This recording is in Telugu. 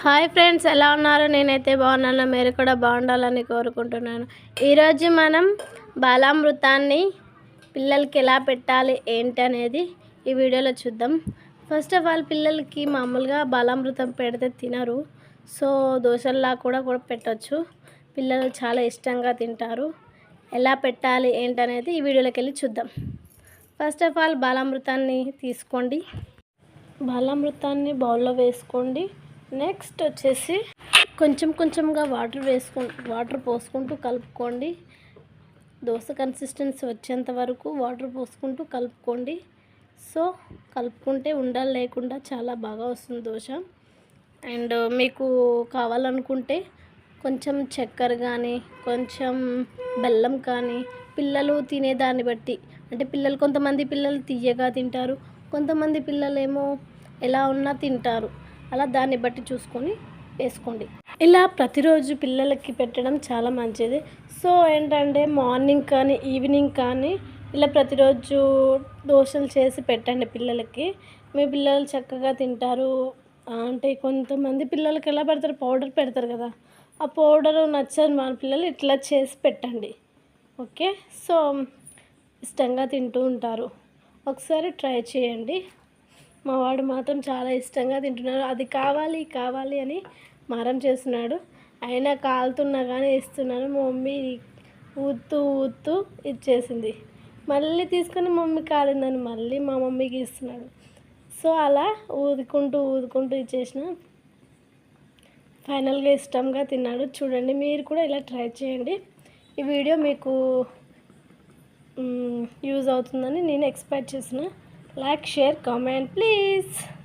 హాయ్ ఫ్రెండ్స్ ఎలా ఉన్నారు? నేనైతే బాగున్నాను. మీరు కూడా బాగుండాలని కోరుకుంటున్నాను. ఈరోజు మనం బాలామృతాన్ని పిల్లలకి ఎలా పెట్టాలి ఏంటి అనేది ఈ వీడియోలో చూద్దాం. ఫస్ట్ ఆఫ్ ఆల్ పిల్లలకి మామూలుగా బాలామృతం పెడితే తినరు. సో దోశల్లా కూడా కూడా పెట్టచ్చు. పిల్లలు చాలా ఇష్టంగా తింటారు. ఎలా పెట్టాలి ఏంటనేది ఈ వీడియోలోకి వెళ్ళి చూద్దాం. ఫస్ట్ ఆఫ్ ఆల్ బాలామృతాన్ని తీసుకోండి. బాలామృతాన్ని బౌల్లో వేసుకోండి. నెక్స్ట్ వచ్చేసి కొంచెం కొంచెంగా వాటర్ వేసుకు వాటర్ పోసుకుంటూ కలుపుకోండి. దోశ కన్సిస్టెన్సీ వచ్చేంత వరకు వాటర్ పోసుకుంటూ కలుపుకోండి. సో కలుపుకుంటే ఉండాలి లేకుండా చాలా బాగా వస్తుంది దోశ. అండ్ మీకు కావాలనుకుంటే కొంచెం చక్కెర కానీ కొంచెం బెల్లం కానీ పిల్లలు తినేదాన్ని బట్టి అంటే పిల్లలు కొంతమంది పిల్లలు తీయగా తింటారు కొంతమంది పిల్లలేమో ఎలా ఉన్నా తింటారు. అలా దాన్ని బట్టి చూసుకొని వేసుకోండి. ఇలా ప్రతిరోజు పిల్లలకి పెట్టడం చాలా మంచిది. సో ఏంటంటే మార్నింగ్ కానీ ఈవినింగ్ కానీ ఇలా ప్రతిరోజు దోశలు చేసి పెట్టండి పిల్లలకి. మీ పిల్లలు చక్కగా తింటారు. అంటే కొంతమంది పిల్లలకి ఎలా పెడతారు? పౌడర్ పెడతారు కదా. ఆ పౌడర్ నచ్చని మన పిల్లలు ఇట్లా చేసి పెట్టండి. ఓకే? సో ఇష్టంగా తింటూ ఉంటారు. ఒకసారి ట్రై చేయండి. మా వాడు మాత్రం చాలా ఇష్టంగా తింటున్నాడు. అది కావాలి కావాలి అని మారం చేస్తున్నాడు. అయినా కాలుతున్నా కానీ ఇస్తున్నాను మా మమ్మీ ఊతూ ఊతూ ఇచ్చేసింది. మళ్ళీ తీసుకొని మమ్మీ కాలిందని మళ్ళీ మా మమ్మీకి ఇస్తున్నాడు. సో అలా ఊదుకుంటూ ఊదుకుంటూ ఇచ్చేసిన. ఫైనల్గా ఇష్టంగా తిన్నాడు. చూడండి మీరు కూడా ఇలా ట్రై చేయండి. ఈ వీడియో మీకు యూజ్ అవుతుందని నేను ఎక్స్పెక్ట్ చేసిన. like share comment please.